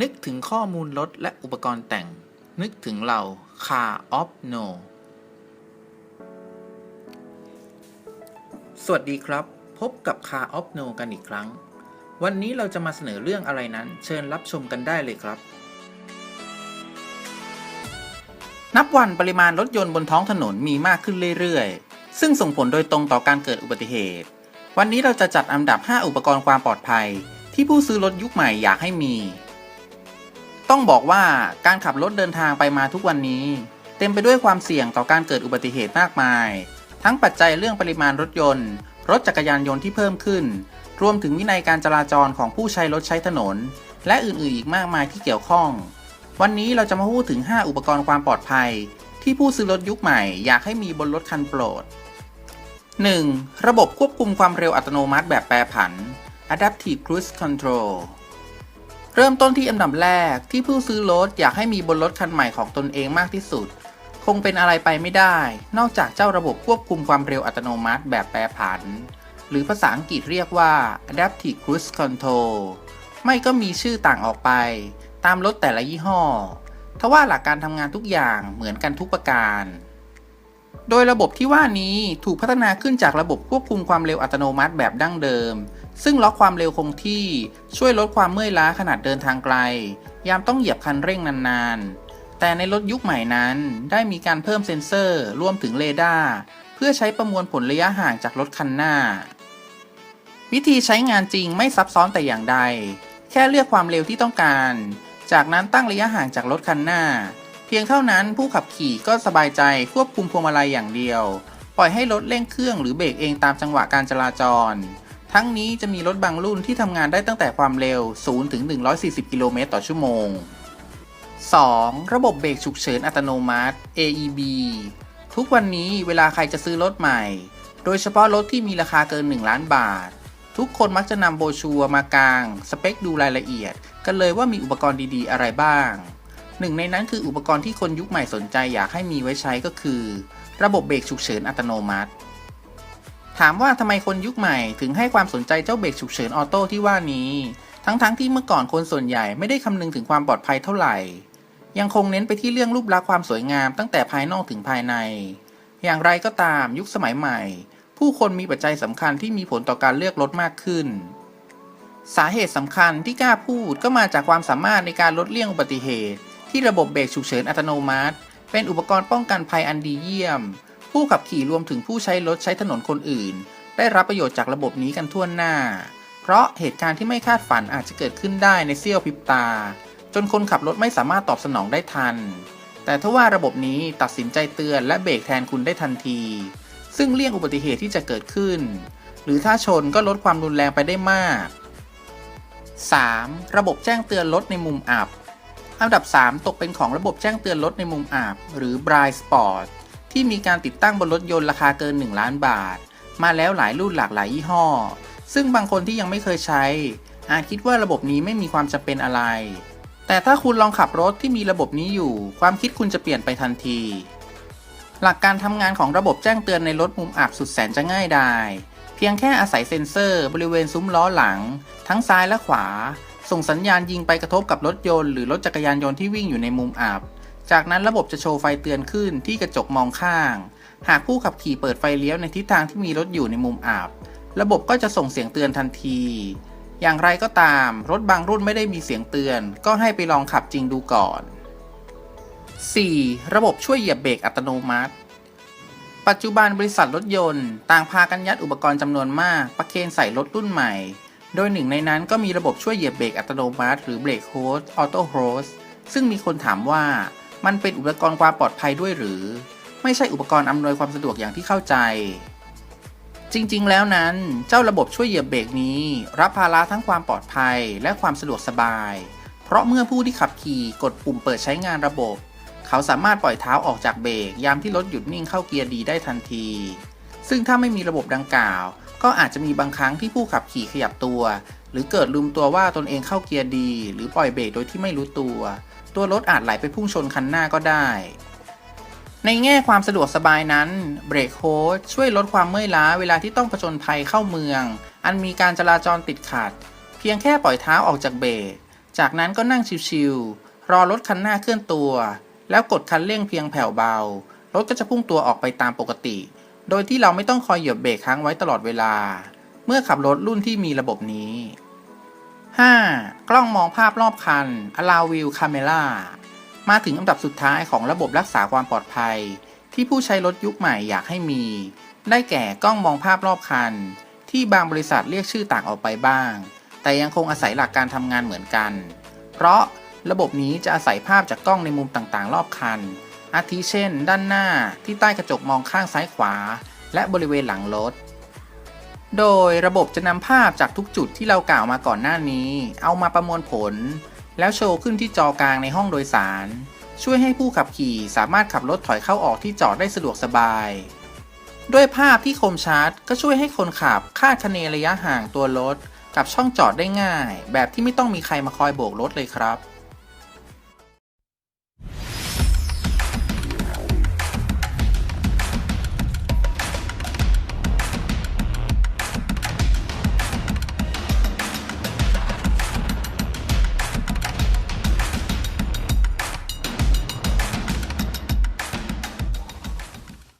นึกถึงข้อมูลรถและอุปกรณ์แต่ง นึกถึงเรา Car of No สวัสดีครับ พบกับ Car of No กันอีกครั้ง วันนี้เราจะมาเสนอเรื่องอะไรนั้น เชิญรับชมกันได้เลยครับ นับวันปริมาณรถยนต์บนท้องถนนมีมากขึ้นเรื่อยๆ ซึ่งส่งผลโดยตรงต่อการเกิดอุบัติเหตุ วันนี้เราจะจัดอันดับ 5 อุปกรณ์ความปลอดภัย ที่ผู้ซื้อรถยุคใหม่อยากให้มี ต้องบอกว่าการขับรถเดินทางไปมาทุกวันนี้ เต็มไปด้วยความเสี่ยงต่อการเกิดอุบัติเหตุมากมาย ทั้งปัจจัยเรื่องปริมาณรถยนต์ รถจักรยานยนต์ที่เพิ่มขึ้น รวมถึงวินัยการจราจรของผู้ใช้รถใช้ถนน และอื่นๆ อีกมากมายที่เกี่ยวข้อง วันนี้เราจะมาพูดถึง 5 อุปกรณ์ความปลอดภัย ที่ผู้ซื้อรถยุคใหม่อยากให้มีบนรถคันโปรด 1. ระบบควบคุมความเร็วอัตโนมัติแบบแปรผัน Adaptive Cruise Control เริ่มต้นที่อันดับแรกที่ผู้ซื้อรถอยากให้มีบนรถคันใหม่ของตนเองมากที่สุด คงเป็นอะไรไปไม่ได้ นอกจากเจ้าระบบควบคุมความเร็วอัตโนมัติแบบแปรผัน หรือภาษาอังกฤษเรียกว่า Adaptive Cruise Control ไม่ก็มีชื่อต่างออกไป ตามรถแต่ละยี่ห้อทว่าหลักการทำงานทุกอย่างเหมือนกันทุกประการ โดยระบบที่ว่านี้ถูกพัฒนาขึ้นจากระบบควบคุมความเร็วอัตโนมัติแบบดั้งเดิม ซึ่งล็อกความเร็วคงที่ช่วยลดความเมื่อยล้าขนาดเดินทางไกล ยามต้องเหยียบคันเร่งนานๆ แต่ในรถยุคใหม่นั้นได้มีการเพิ่มเซ็นเซอร์รวมถึงเรดาร์เพื่อใช้ประมวลผลระยะห่างจากรถคันหน้า วิธีใช้งานจริงไม่ซับซ้อนแต่อย่างใด แค่เลือกความเร็วที่ต้องการ จากนั้นตั้งระยะห่างจากรถคันหน้า เพียงเท่านั้นผู้ขับขี่ก็สบายใจควบคุมพวงมาลัยอย่างเดียว ปล่อยให้รถเร่งเครื่องหรือเบรกเองตามจังหวะการจราจร ทั้งนี้จะมีรถบางรุ่นที่ทำงานได้ตั้งแต่ความเร็ว 0 ถึง 140 กิโลเมตรต่อชั่วโมง 2. ระบบเบรกฉุกเฉินอัตโนมัติ AEB ทุกวันนี้เวลาใครจะซื้อรถใหม่ โดยเฉพาะรถที่มีราคาเกิน 1 ล้านบาท ทุกคนมักจะนำโบชัวมากาง สเปคดูรายละเอียด กันเลยว่ามีอุปกรณ์ดีๆ อะไรบ้าง หนึ่งในนั้นคืออุปกรณ์ที่คนยุคใหม่สนใจอยากให้มีไว้ใช้ก็คือ ระบบเบรกฉุกเฉินอัตโนมัติ ถามว่าทำไมคนยุคใหม่ถึงให้ความสนใจเจ้าเบรกฉุกเฉินออโต้ที่ว่านี้ ทั้งๆทที่เมื่อก่อนคนส่วนใหญ่ไม่ได้คำนึงถึงความปลอดภัยเท่าไหร่ ยังคงเน้นไปที่เรื่องรูปลักษณ์ความสวยงามตั้งแต่ภายนอกถึงภายใน อย่างไรก็ตามยุคสมัยใหม่ ผู้คนมีปัจจัยสำคัญที่มีผลต่อการเลือกรถมากขึ้น สาเหตุสำคัญที่กล้าพูดก็มาจากความสามารถในการลดเลี่ยงอุบัติเหตุ ที่ระบบเบรกฉุกเฉินอัตโนมัติ เป็นอุปกรณ์ป้องกันภัยอันดีเยี่ยม ผู้ขับขี่รวมถึงผู้ใช้รถใช้ถนนคนอื่น ได้รับประโยชน์จากระบบนี้กันทั่วหน้า เพราะเหตุการณ์ที่ไม่คาดฝันอาจจะเกิดขึ้นได้ในเสี้ยวพริบตา จนคนขับรถไม่สามารถตอบสนองได้ทัน แต่ถ้าว่าระบบนี้ตัดสินใจเตือนและเบรกแทนคุณได้ทันที ซึ่งเลี่ยงอุบัติเหตุที่จะเกิดขึ้น หรือถ้าชนก็ลดความรุนแรงไปได้มาก 3. ระบบแจ้งเตือนรถในมุมอับ อันดับ 3 ตกเป็นของระบบแจ้งเตือนรถในมุมอับหรือ Bright Spot ที่มีการติดตั้งบนรถยนต์ราคาเกิน 1 ล้านบาท มาแล้วหลายรุ่นหลากหลายยี่ห้อ ซึ่งบางคนที่ยังไม่เคยใช้ อาจคิดว่าระบบนี้ไม่มีความจำเป็นอะไร แต่ถ้าคุณลองขับรถที่มีระบบนี้อยู่ ความคิดคุณจะเปลี่ยนไปทันที หลักการทำงานของระบบแจ้งเตือนในรถมุมอับสุดแสนจะง่ายดายเพียงแค่อาศัยเซ็นเซอร์บริเวณซุ้มล้อหลัง ทั้งซ้ายและขวา ส่งสัญญาณยิงไปกระทบกับรถยนต์หรือรถจักรยานยนต์ที่วิ่งอยู่ในมุมอับ จากนั้นระบบจะโชว์ไฟเตือนขึ้นที่กระจกมองข้าง หากผู้ขับขี่เปิดไฟเลี้ยวในทิศทางที่มีรถอยู่ในมุมอับ ระบบก็จะส่งเสียงเตือนทันที อย่างไรก็ตาม รถบางรุ่นไม่ได้มีเสียงเตือน ก็ให้ไปลองขับจริงดูก่อน 4. ระบบช่วยเหยียบเบรกอัตโนมัติ ปัจจุบันบริษัทรถยนต์ ต่างพากันยัดอุปกรณ์จำนวนมากประเคนใส่รถรุ่นใหม่ โดยหนึ่งในนั้นก็มีระบบช่วยเหยียบเบรกอัตโนมัติ หรือเบรกโฮสออโต้โฮสซึ่งมีคนถามว่า มันเป็นอุปกรณ์ความปลอดภัยด้วยหรือ ไม่ใช่อุปกรณ์อำนวยความสะดวกอย่างที่เข้าใจ จริงๆ แล้วนั้น เจ้าระบบช่วยเหยียบเบรกนี้ รับภาระทั้งความปลอดภัยและความสะดวกสบาย เพราะเมื่อผู้ที่ขับขี่กดปุ่มเปิดใช้งานระบบ เขาสามารถปล่อยเท้าออกจากเบรกยามที่รถหยุดนิ่งเข้าเกียร์ดีได้ทันที ซึ่งถ้าไม่มีระบบดังกล่าว ก็อาจจะมีบางครั้งที่ผู้ขับขี่ขยับตัว หรือเกิดลืมตัวว่าตนเองเข้าเกียร์ดี หรือปล่อยเบรกโดยที่ไม่รู้ตัว ตัวรถอาจไหลไปพุ่งชนคันหน้าก็ได้ ในแง่ความสะดวกสบายนั้นเบรกโฮสช่วยลดความเมื่อยล้าเวลาที่ต้องผจญภัยเข้าเมือง อันมีการจราจรติดขัด เพียงแค่ปล่อยเท้าออกจากเบรกจากนั้นก็นั่งชิวๆรอรถคันหน้าเคลื่อนตัว แล้วกดคันเร่งเพียงแผ่วเบา รถก็จะพุ่งตัวออกไปตามปกติ โดยที่เราไม่ต้องคอยเหยียบเบรกค้างไว้ตลอดเวลา เมื่อขับรถรุ่นที่มีระบบนี้ 5. กล้องมองภาพรอบคัน Allow View Camera มาถึงอันดับสุดท้ายของระบบรักษาความปลอดภัย ที่ผู้ใช้รถยุคใหม่อยากให้มี ได้แก่กล้องมองภาพรอบคัน ที่บางบริษัทเรียกชื่อต่างออกไปบ้าง แต่ยังคงอาศัยหลักการทำงานเหมือนกัน เพราะระบบนี้จะอาศัยภาพจากกล้องในมุมต่างๆ รอบคัน อาทิเช่น ด้านหน้าที่ใต้กระจกมองข้างซ้ายขวา และบริเวณหลังรถ โดยระบบจะนำภาพจากทุกจุดที่เรากล่าวมาก่อนหน้านี้ เอามาประมวลผล แล้วโชว์ขึ้นที่จอกลางในห้องโดยสาร ช่วยให้ผู้ขับขี่สามารถขับรถถอยเข้าออกที่จอดได้สะดวกสบาย ด้วยภาพที่คมชัดก็ช่วยให้คนขับคาดคะเนระยะห่างตัวรถกับช่องจอดได้ง่าย แบบที่ไม่ต้องมีใครมาคอยโบกรถเลยครับ